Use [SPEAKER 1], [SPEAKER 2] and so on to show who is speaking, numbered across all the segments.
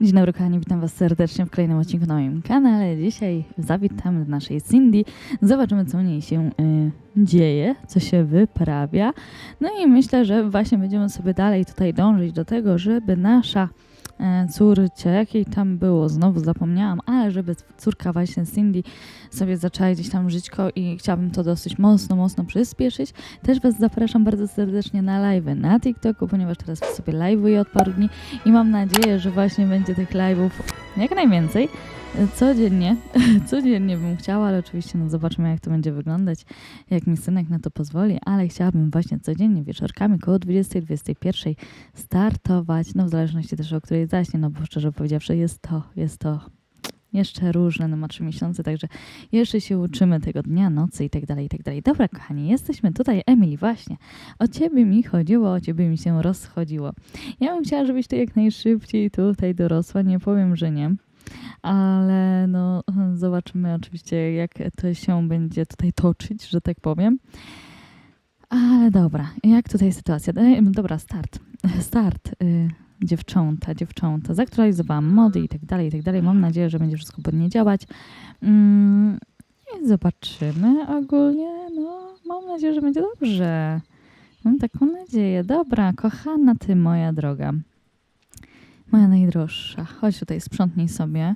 [SPEAKER 1] Dzień dobry kochani, witam was serdecznie w kolejnym odcinku na moim kanale. Dzisiaj zawitamy do naszej Cindy, zobaczymy co u niej się y, dzieje, co się wyprawia. No i myślę, że właśnie będziemy sobie dalej tutaj dążyć do tego, żeby nasza e, córcia, jakiej tam było, znowu zapomniałam, ale żeby córka właśnie Cindy sobie zaczęła gdzieś tam żyćko i chciałabym to dosyć mocno, mocno przyspieszyć. Też Was zapraszam bardzo serdecznie na live na TikToku, ponieważ teraz sobie live'uję od paru dni i mam nadzieję, że właśnie będzie tych live'ów jak najwięcej. Codziennie, codziennie bym chciała, ale oczywiście no zobaczymy jak to będzie wyglądać, jak mi synek na to pozwoli, ale chciałabym właśnie codziennie wieczorkami koło 20-21 startować, no w zależności też o której zaśnie, no bo szczerze powiedziawszy jest to, jest to jeszcze różne, no ma trzy miesiące, także jeszcze się uczymy tego dnia, nocy i tak dalej, i tak dalej. Dobra, kochani, jesteśmy tutaj. Emily, właśnie, o ciebie mi chodziło, o ciebie mi się rozchodziło. Ja bym chciała, żebyś ty jak najszybciej tutaj dorosła, nie powiem, że nie. Ale no, zobaczymy oczywiście, jak to się będzie tutaj toczyć, że tak powiem. Ale dobra, jak tutaj sytuacja? Daj- Dobra, start. Start. Y, dziewcząta, dziewcząta. Zaktualizowałam mody i tak dalej, i tak dalej. Mam nadzieję, że będzie wszystko ładnie działać. Mm, I zobaczymy ogólnie. No, mam nadzieję, że będzie dobrze. Mam taką nadzieję. Dobra, kochana ty, moja droga. Moja najdroższa. Chodź tutaj, sprzątnij sobie.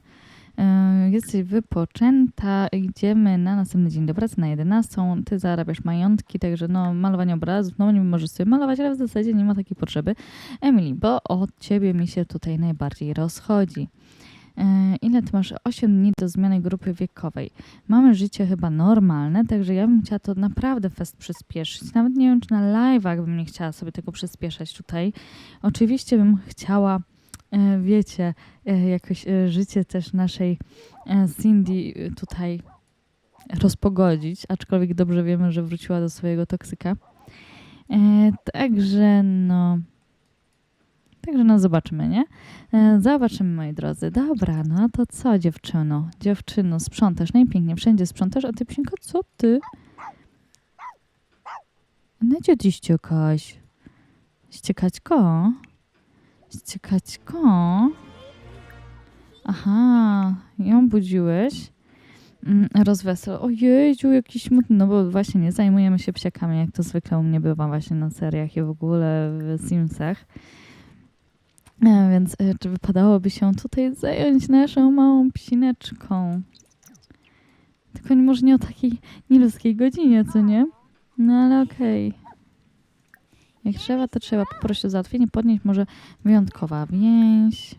[SPEAKER 1] Yy, Jesteś wypoczęta, idziemy na następny dzień do pracy na 11. Ty zarabiasz majątki, także no malowanie obrazów, no nie możesz sobie malować, ale w zasadzie nie ma takiej potrzeby. Emily, bo od ciebie mi się tutaj najbardziej rozchodzi. Yy, Ile ty masz? 8 dni do zmiany grupy wiekowej. Mamy życie chyba normalne, także ja bym chciała to naprawdę fest przyspieszyć. Nawet nie wiem, czy na live'ach bym nie chciała sobie tego przyspieszać tutaj. Oczywiście bym chciała, e, wiecie, e, jakoś e, życie też naszej e, Cindy e, tutaj rozpogodzić, aczkolwiek dobrze wiemy, że wróciła do swojego toksyka. E, także no... Także no zobaczymy, nie? E, zobaczymy, moi drodzy. Dobra, no to co dziewczyno? Dziewczyno, sprzątasz najpiękniej, wszędzie sprzątasz, a ty psinko, co ty? No gdzie ty ściekaś? Ściekać-ko? Ściekać-ko? Aha, ją budziłeś. Mm, Rozwesel. Ojejciu, jakiś smutny, no bo właśnie nie zajmujemy się psiakami, jak to zwykle u mnie bywa właśnie na seriach i w ogóle w Simsach. E, Więc e, czy wypadałoby się tutaj zająć naszą małą psineczką? Tylko może nie o takiej nieludzkiej godzinie, co nie? No ale okej. Jak trzeba, to trzeba poprosić o załatwienie, podnieść może wyjątkowa więź.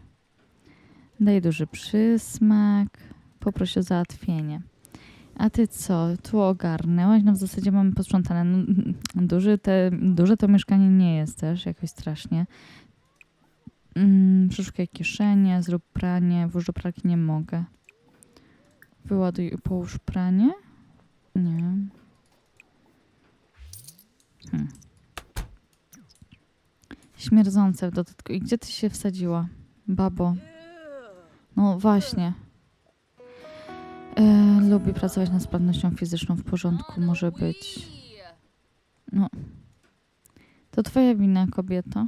[SPEAKER 1] Daj duży przysmak. Poproś o załatwienie. A ty co? Tu ogarnęłaś? No w zasadzie mamy posprzątane. No, duży te, duże to mieszkanie nie jest też jakoś strasznie. Mm, przeszukaj kieszenie, zrób pranie. Włóż do pralki nie mogę. Wyładuj i połóż pranie? Nie. Hmm. Śmierdzące w dodatku. I gdzie ty się wsadziła, babo? No właśnie. E, lubi pracować nad sprawnością fizyczną w porządku, może być. No. To twoja wina, kobieto.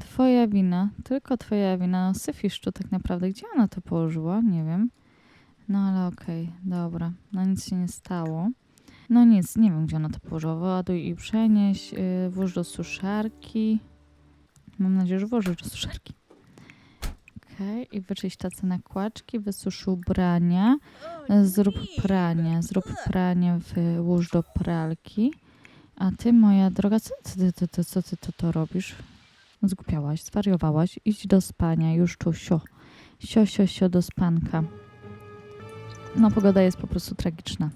[SPEAKER 1] Twoja wina, tylko twoja wina. No, syfisz tu tak naprawdę. Gdzie ona to położyła? Nie wiem. No ale okej, dobra. No nic się nie stało. No nic, nie wiem gdzie ona to położyła. Wyładuj i przenieś. Yy, włóż do suszarki. Mam nadzieję, że włożysz do suszarki. Okej, i wyczyść tace nakładki, wysusz ubrania, zrób pranie, zrób pranie, włóż do pralki. A ty, moja droga, co ty, ty, ty, co ty to, to robisz? Zgłupiałaś, zwariowałaś, idź do spania, już tu, sio. Sio, sio, sio do spanka. No, pogoda jest po prostu tragiczna.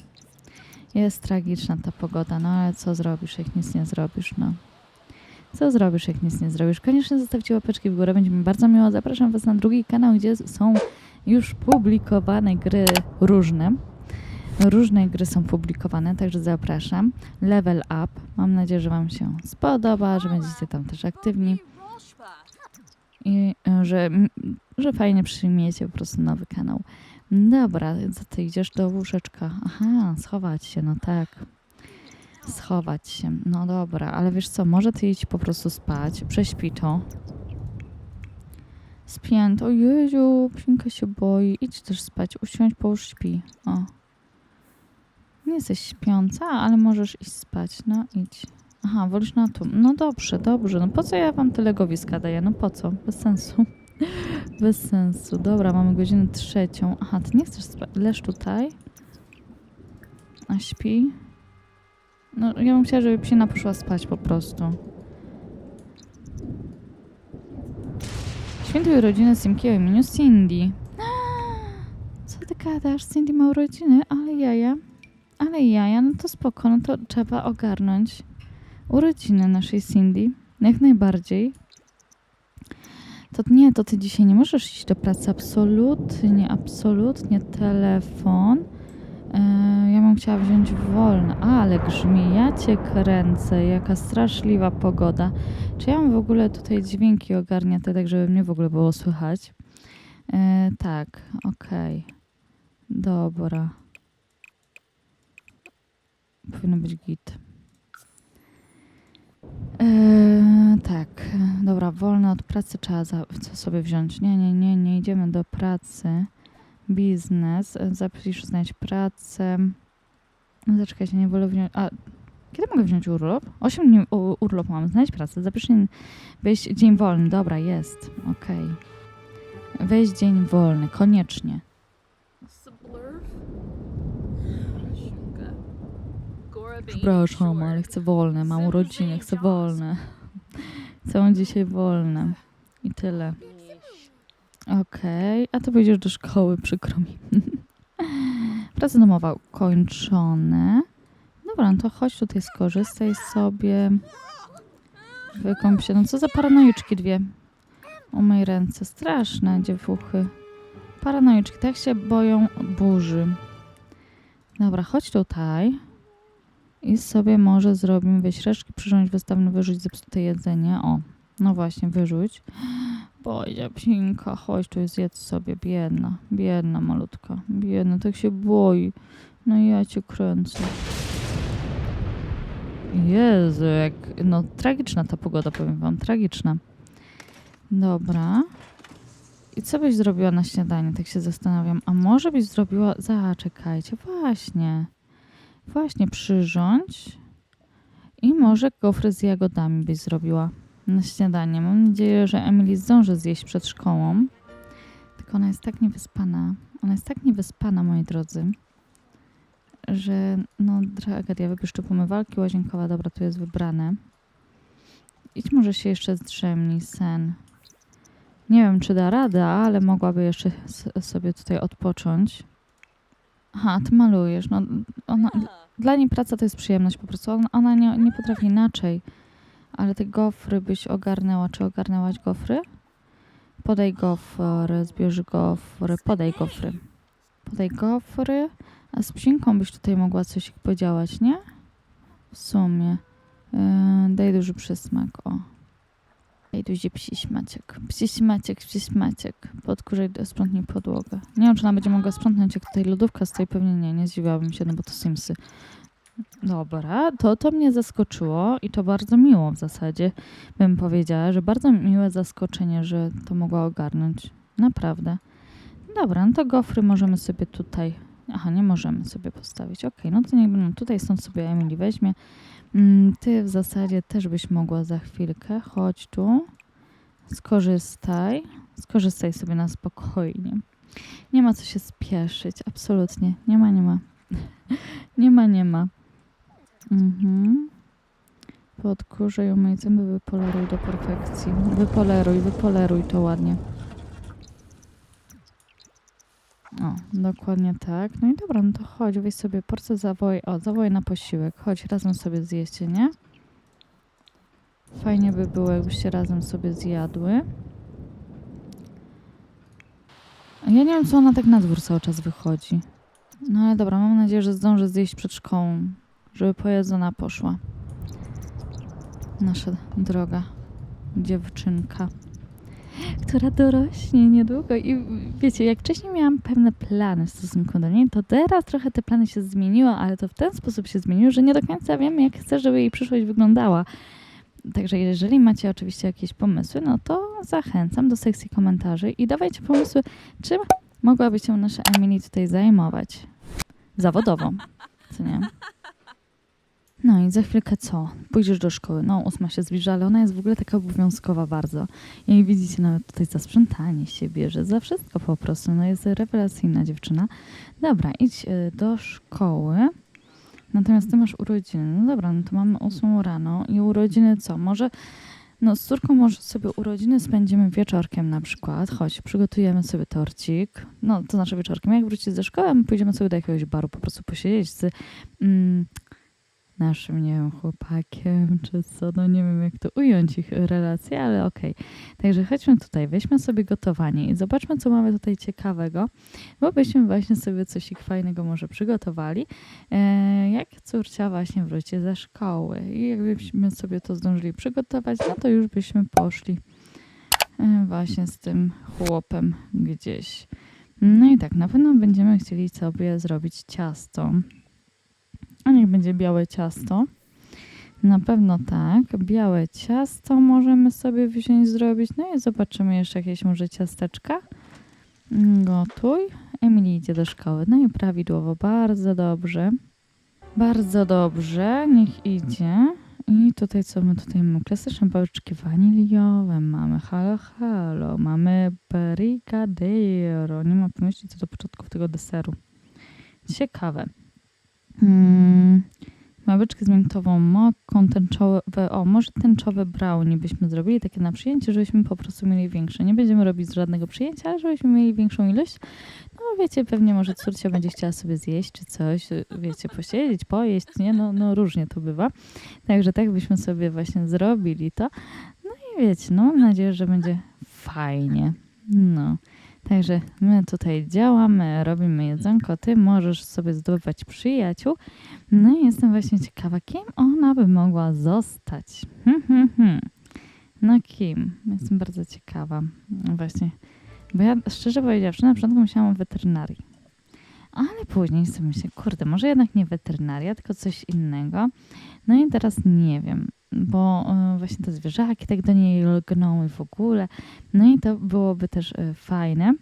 [SPEAKER 1] Jest tragiczna ta pogoda, no ale co zrobisz, jak nic nie zrobisz, no. Co zrobisz, jak nic nie zrobisz? Koniecznie zostawcie łapeczki w górę, będzie mi bardzo miło. Zapraszam Was na drugi kanał, gdzie są już publikowane gry różne. Różne gry są publikowane, także zapraszam. Level Up. Mam nadzieję, że Wam się spodoba, że będziecie tam też aktywni i e, że, że fajnie przyjmiecie po prostu nowy kanał. Dobra, co ty idziesz do łóżeczka? Aha, schować się, no tak. Schować się. No dobra, ale wiesz co, może ty idź po prostu spać, prześpi to. Spięt. O Jezu, Psinka się boi. Idź też spać, usiądź, połóż, śpi. O. Nie jesteś śpiąca, ale możesz iść spać. No idź. Aha, wolisz na tu. No dobrze, dobrze. No po co ja wam tyle gowiska daję? No po co? Bez sensu. Bez sensu. Dobra, mamy godzinę trzecią. Aha, ty nie chcesz spać. Leż tutaj. A śpi? No, ja bym chciała, żeby psina poszła spać po prostu. Świętuj rodzinę Simki o imieniu Cindy. Co ty gadasz? Cindy ma urodziny? Ale jaja. Ale jaja, no to spoko, no to trzeba ogarnąć urodziny naszej Cindy. Jak najbardziej. To nie, to ty dzisiaj nie możesz iść do pracy. Absolutnie, absolutnie. Telefon. E, ja bym chciała wziąć wolne, ale grzmi, ja cię kręcę, jaka straszliwa pogoda. Czy ja mam w ogóle tutaj dźwięki ogarnięte, tak żeby mnie w ogóle było słychać? E, tak, okej. Dobra. Powinno być git. E, tak, dobra, wolne od pracy trzeba za, co sobie wziąć. Nie, nie, nie, nie idziemy do pracy. Biznes, zapisz, znajdź pracę. No zaczekajcie, nie wolę wziąć... A, kiedy mogę wziąć urlop? 8 dni urlop mam, znaleźć pracę, zapisz wejść dzień wolny, dobra, jest, okej. Wejść dzień wolny, koniecznie. Przepraszam, ale chcę wolne, mam urodziny, chcę wolne. Chcę dzisiaj wolne. I tyle. Okej, a ty pójdziesz do szkoły, przykro mi. Praca domowa ukończone. Dobra, no to chodź tutaj, skorzystaj sobie. Wykąp się. No co za paranoiczki dwie. Umyj ręce. Straszne dziewuchy. Paranoiczki, tak się boją burzy. Dobra, chodź tutaj. I sobie może zrobimy wyśreszki, przyrządź wystawny, wyrzuć zepsute jedzenie. O, no właśnie, wyrzuć. Bojia, psinka, chodź tu zjedz sobie, biedna, biedna malutka, biedna, tak się boi. No ja cię kręcę. Jezu, jak, no tragiczna ta pogoda, powiem wam, tragiczna. Dobra. I co byś zrobiła na śniadanie, tak się zastanawiam. A może byś zrobiła, zaczekajcie, właśnie. Właśnie przyrządź i może gofry z jagodami byś zrobiła na śniadanie. Mam nadzieję, że Emily zdąży zjeść przed szkołą. Tylko ona jest tak niewyspana. Ona jest tak niewyspana, moi drodzy, że no tragedia. Tu pomywalki, łazienkowa. Dobra, tu jest wybrane. Idź może się jeszcze zdrzemnij, sen. Nie wiem, czy da radę, ale mogłaby jeszcze sobie tutaj odpocząć. Aha, ty malujesz. No, ona, dla niej praca to jest przyjemność po prostu. Ona, ona nie, nie potrafi inaczej. Ale te gofry byś ogarnęła. Czy ogarnęłaś gofry? Podaj gofry, zbierz gofry, podaj gofry. Podaj gofry. A z psinką byś tutaj mogła coś podziałać, nie? W sumie. Yy, daj duży przysmak, o. Daj duży psiś Maciek. Psiś Maciek, psiś Maciek. Podkurzaj, sprzątnij podłogę. Nie wiem, czy ona będzie mogła sprzątnąć, jak tutaj lodówka stoi. Pewnie nie, nie zdziwiłabym się, no bo to Simsy. Dobra, to, to mnie zaskoczyło i to bardzo miło w zasadzie, bym powiedziała, że bardzo miłe zaskoczenie, że to mogła ogarnąć. Naprawdę. Dobra, no to gofry możemy sobie tutaj... Aha, nie możemy sobie postawić. Okej, no to niech będą tutaj, stąd sobie Emily weźmie. Mm, Ty w zasadzie też byś mogła za chwilkę. Chodź tu. Skorzystaj. Skorzystaj sobie na spokojnie. Nie ma co się spieszyć. Absolutnie. Nie ma, nie ma. nie ma, nie ma. Mhm. Podkurzaj, umyj zęby, wypoleruj do perfekcji. Wypoleruj, wypoleruj to ładnie. O, dokładnie tak. No i dobra, no to chodź, weź sobie porcję zawołaj, o, zawołaj na posiłek. Chodź, razem sobie zjeście, nie? Fajnie by było, jakbyście razem sobie zjadły. Ja nie wiem, co ona tak na dwór cały czas wychodzi. No ale dobra, mam nadzieję, że zdąży zjeść przed szkołą, żeby pojedzona poszła. Nasza droga dziewczynka, która dorośnie niedługo. I wiecie, jak wcześniej miałam pewne plany w stosunku do niej, to teraz trochę te plany się zmieniły, ale to w ten sposób się zmieniły, że nie do końca wiem, jak chcę, żeby jej przyszłość wyglądała. także jeżeli macie oczywiście jakieś pomysły, no to zachęcam do sekcji komentarzy i dawajcie pomysły, czym mogłaby się nasza Emily tutaj zajmować zawodowo, co nie? No i za chwilkę co? Pójdziesz do szkoły. No, ósma się zbliża, ale ona jest w ogóle taka obowiązkowa bardzo. I widzicie, nawet tutaj za sprzątanie się bierze, za wszystko po prostu. No jest rewelacyjna dziewczyna. Dobra, idź y, do szkoły. Natomiast ty masz urodziny. No dobra, no to mamy ósmą rano i urodziny co? Może, no z córką może sobie urodziny spędzimy wieczorkiem na przykład. Chodź, przygotujemy sobie torcik. No, to znaczy wieczorkiem. Jak wrócisz ze szkoły, my pójdziemy sobie do jakiegoś baru, po prostu posiedzieć z mm, naszym, nie wiem, chłopakiem, czy co, no nie wiem jak to ująć ich relacje, ale okej. Także chodźmy tutaj, weźmy sobie gotowanie i zobaczmy, co mamy tutaj ciekawego, bo byśmy właśnie sobie coś fajnego może przygotowali, e, jak córcia właśnie wróci ze szkoły i jakbyśmy sobie to zdążyli przygotować, no to już byśmy poszli e, właśnie z tym chłopem gdzieś. No i tak, na pewno będziemy chcieli sobie zrobić ciasto. A niech będzie białe ciasto. Na pewno tak. Białe ciasto możemy sobie wziąć, zrobić. No i zobaczymy jeszcze jakieś może ciasteczka. Mm, Gotuj. Emily idzie do szkoły. No i prawidłowo. Bardzo dobrze. Bardzo dobrze. Niech idzie. I tutaj co my tutaj mamy? Klasyczne pałeczki waniliowe. Mamy halo halo. Mamy brigadeiro. Nie mam pomyśleć co do początków tego deseru. Ciekawe. Mm, Małeczki z miętową moką, tęczowe, o może tęczowe brownie byśmy zrobili, takie na przyjęcie, żebyśmy po prostu mieli większe. Nie będziemy robić żadnego przyjęcia, ale żebyśmy mieli większą ilość. No wiecie, pewnie może córcia będzie chciała sobie zjeść czy coś, wiecie, posiedzieć, pojeść, nie? No, no różnie to bywa. Także tak byśmy sobie właśnie zrobili to. No i wiecie, no mam nadzieję, że będzie fajnie. No. Także my tutaj działamy, robimy jedzonko, ty możesz sobie zdobywać przyjaciół. No i jestem właśnie ciekawa, kim ona by mogła zostać. Hmm, hmm, hmm. No kim? Jestem bardzo ciekawa. Właśnie. Bo ja szczerze powiedziawszy, na początku myślałam o weterynarii. Ale później sobie myślę, kurde, może jednak nie weterynaria, tylko coś innego. No i teraz nie wiem, bo y, właśnie te zwierzaki tak do niej lgną i w ogóle. No i to byłoby też y, fajne.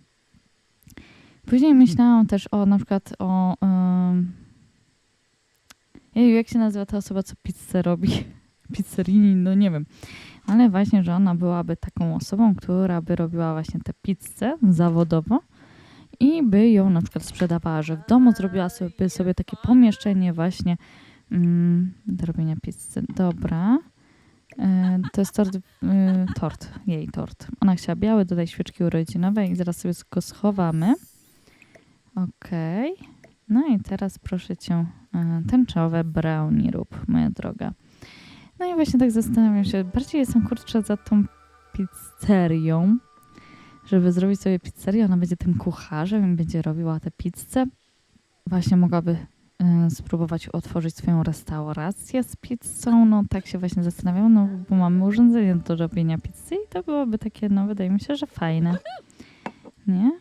[SPEAKER 1] Później myślałam też o na przykład o... Jeju, jak się nazywa ta osoba, co pizzę robi? Pizzerini, no nie wiem. Ale właśnie, że ona byłaby taką osobą, która by robiła właśnie tę pizzę zawodowo i by ją na przykład sprzedawała, że w domu zrobiła sobie, sobie takie pomieszczenie właśnie mm, do robienia pizzy. Dobra. E, to jest tort, e, tort, jej tort. Ona chciała biały, dodaj świeczki urodzinowe i zaraz sobie go schowamy. Okej. No i teraz proszę cię, e, tęczowe brownie rób, moja droga. No i właśnie tak zastanawiam się, bardziej jestem kurczę za tą pizzerią, żeby zrobić sobie pizzerię, ona będzie tym kucharzem i będzie robiła tę pizzę. Właśnie mogłaby spróbować otworzyć swoją restaurację z pizzą, no tak się właśnie zastanawiam, no bo mamy urządzenie do robienia pizzy i to byłoby takie, no wydaje mi się, że fajne. Nie?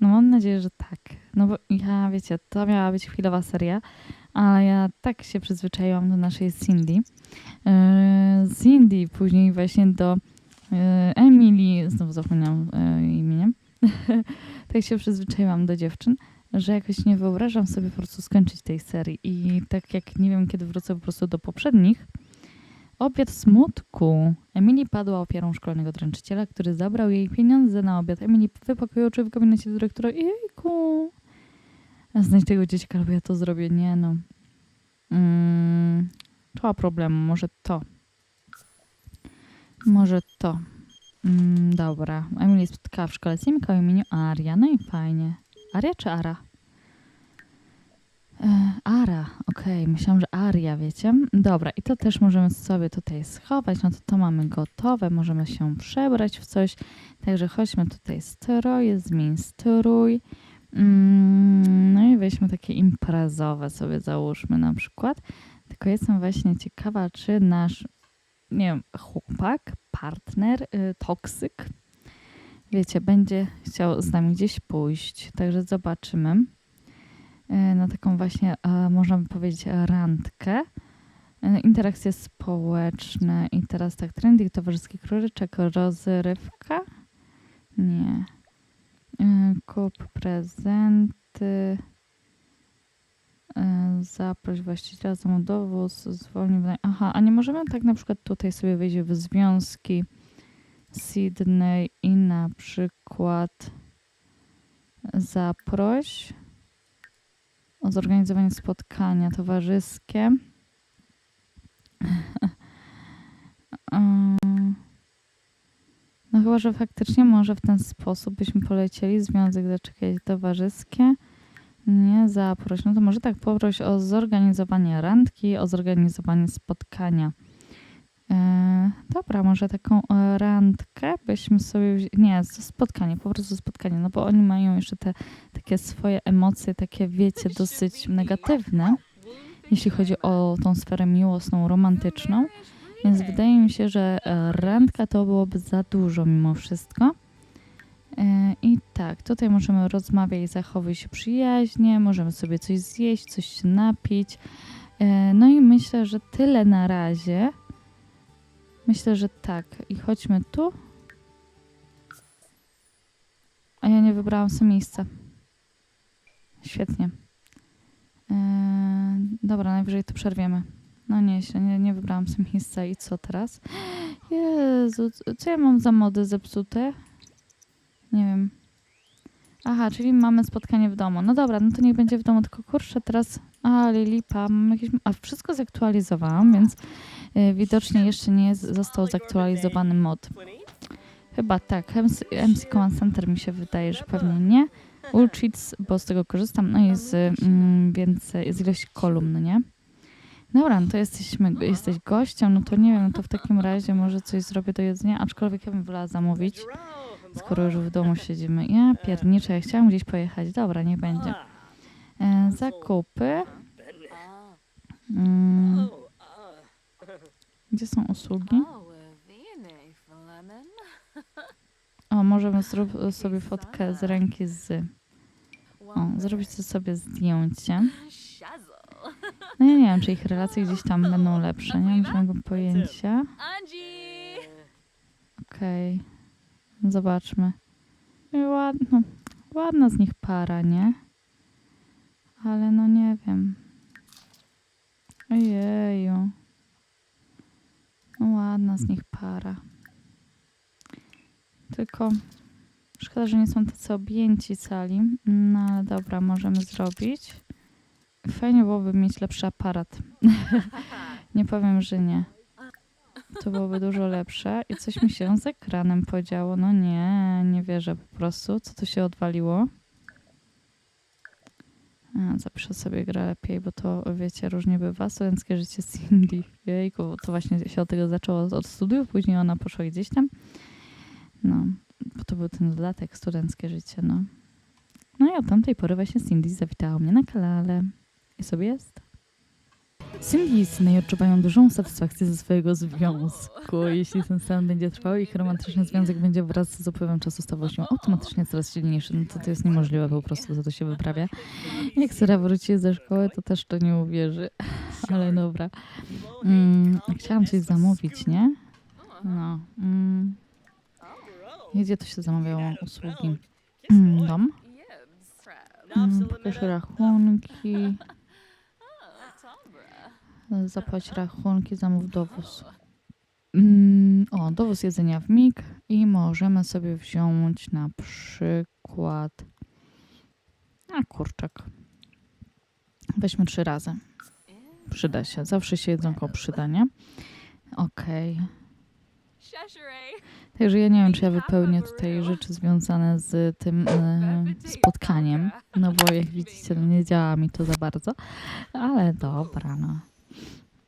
[SPEAKER 1] No mam nadzieję, że tak. No bo ja, wiecie, to miała być chwilowa seria, ale ja tak się przyzwyczaiłam do naszej Cindy. Yy, Cindy, później właśnie do yy, Emily, znowu zapomniałam yy, imieniem. tak się przyzwyczaiłam do dziewczyn, że jakoś nie wyobrażam sobie po prostu skończyć tej serii. I tak jak nie wiem, kiedy wrócę po prostu do poprzednich, Obiad smutku. Emily padła ofiarą szkolnego dręczyciela, który zabrał jej pieniądze na obiad. Emily wypakuje oczy w gabinecie dyrektora. Jejku. A znajdź tego dzieciaka, albo ja to zrobię. Nie no. Mm, to ma problemu. Może to. Może to. Mm, dobra. Emily spotkała w szkole Simka o imieniu Aria. No i fajnie. Aria czy Ara? E, Ara, okej, myślałam, że Aria, wiecie? Dobra, i to też możemy sobie tutaj schować, no to to mamy gotowe, możemy się przebrać w coś, także chodźmy tutaj stroje, zmień strój, mm, no i weźmy takie imprezowe sobie załóżmy na przykład, tylko jestem właśnie ciekawa, czy nasz, nie wiem, chłopak, partner, y, toksyk, wiecie, będzie chciał z nami gdzieś pójść, także zobaczymy. E, na taką właśnie, e, można by powiedzieć, randkę. E, Interakcje społeczne i teraz tak, trendy, towarzyski królyczek, rozrywka? Nie. Kup prezenty. Zaproś właściciela, zamów dowóz, zwolnij. Aha, a nie możemy tak na przykład tutaj sobie wejść w związki Sydney i na przykład zaproś o zorganizowanie spotkania towarzyskie. No chyba, że faktycznie może w ten sposób byśmy polecieli związek zaczekać towarzyskie. Nie zaproś. No to może tak poproś o zorganizowanie randki, o zorganizowanie spotkania. E, dobra, może taką e, randkę byśmy sobie wzi- Nie, spotkanie, po prostu spotkanie, no bo oni mają jeszcze te takie swoje emocje, takie wiecie, dosyć negatywne, jeśli chodzi o tą sferę miłosną, romantyczną. Więc wydaje mi się, że e, randka to byłoby za dużo mimo wszystko. I tak, tutaj możemy rozmawiać, zachowuj się przyjaźnie, możemy sobie coś zjeść, coś napić. No i myślę, że tyle na razie. Myślę, że tak. I chodźmy tu. A ja nie wybrałam sobie miejsca. Świetnie. Eee, dobra, najwyżej to przerwiemy. No nie, nie, nie wybrałam sobie miejsca i co teraz? Jezu, co ja mam za mody zepsute? Nie wiem. Aha, czyli mamy spotkanie w domu. No dobra, no to niech będzie w domu, tylko kurczę teraz... A, lipa, mam jakieś... A, wszystko zaktualizowałam, więc widocznie jeszcze nie został zaktualizowany mod. Chyba tak. MC, MC Command Center mi się wydaje, że pewnie nie. Ulcheats, bo z tego korzystam, no i z, mm, więcej, z ilości kolumn, nie? Dobra, no to jesteśmy, jesteś gościem, no to nie wiem, no to w takim razie może coś zrobię do jedzenia, aczkolwiek ja bym wolała zamówić, skoro już w domu siedzimy. Ja pierniczę, ja chciałam gdzieś pojechać. Dobra, niech będzie. E, zakupy. Mm, gdzie są usługi? O, możemy zrób sobie fotkę z ręki z... O, zrobić sobie zdjęcie. No ja nie wiem, czy ich relacje gdzieś tam będą lepsze, nie mam żadnego pojęcia. Okej, zobaczmy. I Ładno, ładna z nich para, nie? Ale no nie wiem. Ojeju. Ładna z nich para. Tylko szkoda, że nie są tacy objęci cali. No ale dobra, możemy zrobić. Fajnie byłoby mieć lepszy aparat. nie powiem, że nie. To byłoby dużo lepsze. I coś mi się z ekranem podziało. No nie, nie wierzę po prostu. Co tu się odwaliło? Zapiszę sobie grę lepiej, bo to wiecie, różnie bywa. Studenckie życie Cindy. Jejku, to właśnie się od tego zaczęło od studiów, później ona poszła gdzieś tam. No, bo to był ten dodatek Studenckie życie, no. No i od tamtej pory właśnie Cindy zawitała mnie na kanale. I sobie jest. Sydney odczuwają dużą satysfakcję ze swojego związku. Jeśli ten stan będzie trwał, ich romantyczny związek będzie wraz z upływem czasu stawał się automatycznie coraz silniejszy. No to, to jest niemożliwe po prostu, za to się wyprawia. Jak Sara wróci ze szkoły, to też to nie uwierzy. Ale dobra. Mm, chciałam coś zamówić, nie? No. Mm. Gdzie to się zamawiało usługi? Mm, dom. Mm, rachunki. Zapłać rachunki, zamów dowóz. Mm, o, dowóz jedzenia w mig i możemy sobie wziąć na przykład a kurczak. Weźmy trzy razy. Przyda się. Zawsze się jedzonko przyda, nie? Okej. Także ja nie wiem, czy ja wypełnię tutaj rzeczy związane z tym e, spotkaniem, no bo jak widzicie, no nie działa mi to za bardzo, ale dobra, no.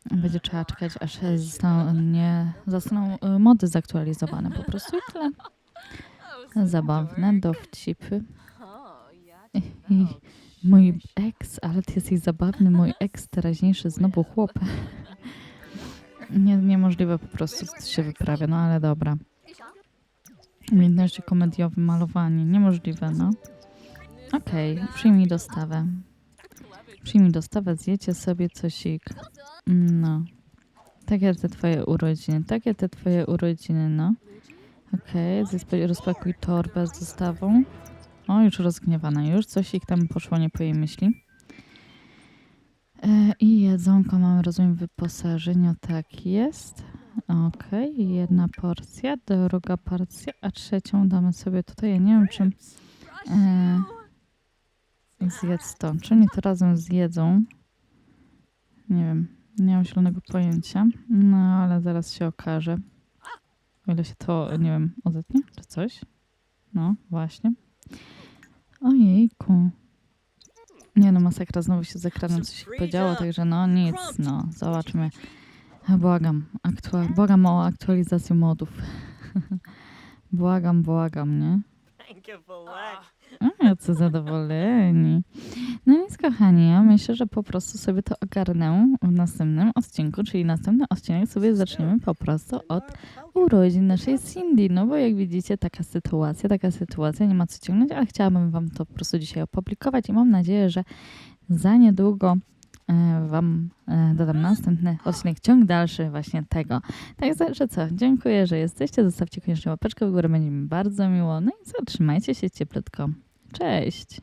[SPEAKER 1] Będzie trzeba czekać, aż się zostaną, e, mody zaktualizowane po prostu i tyle. Zabawne dowcipy. I mój ex, ale ty jesteś zabawny, mój ex teraźniejszy znowu chłop. Nie, niemożliwe po prostu, się wyprawia, no ale dobra. Umiejętności komediowe, malowanie, niemożliwe, no. Okej, przyjmij dostawę. Przyjmij dostawę, zjecie sobie cosik. No. takie te twoje urodziny, takie te twoje urodziny, no. Okej, okay, rozpakuj torbę z dostawą. O, już rozgniewana, już coś ich tam poszło nie po jej myśli. E, I jedzonko mamy, rozumiem, wyposażenie, tak jest. Okej, jedna porcja, druga porcja, a trzecią damy sobie tutaj, ja nie wiem, czym e, zjedz to. Czy oni to razem zjedzą? Nie wiem, nie mam zielonego pojęcia, no ale zaraz się okaże. O ile się to, nie wiem, odetnie, czy coś. No, właśnie. Ojejku. Nie no, masakra, znowu się z ekranem coś podziało, także no nic, no, zobaczmy. Błagam, aktua- błagam o aktualizację modów. błagam, błagam, nie? A, jacy zadowoleni. No nic, kochani, ja myślę, że po prostu sobie to ogarnę w następnym odcinku, czyli następny odcinek sobie zaczniemy po prostu od urodzin naszej Cindy, no bo jak widzicie, taka sytuacja, taka sytuacja, nie ma co ciągnąć, ale chciałabym wam to po prostu dzisiaj opublikować i mam nadzieję, że za niedługo e, wam e, dodam następny odcinek, ciąg dalszy właśnie tego. Także co, dziękuję, że jesteście, zostawcie koniecznie łapeczkę w górę, będzie mi bardzo miło, no i co, trzymajcie się cieplutko. Cześć!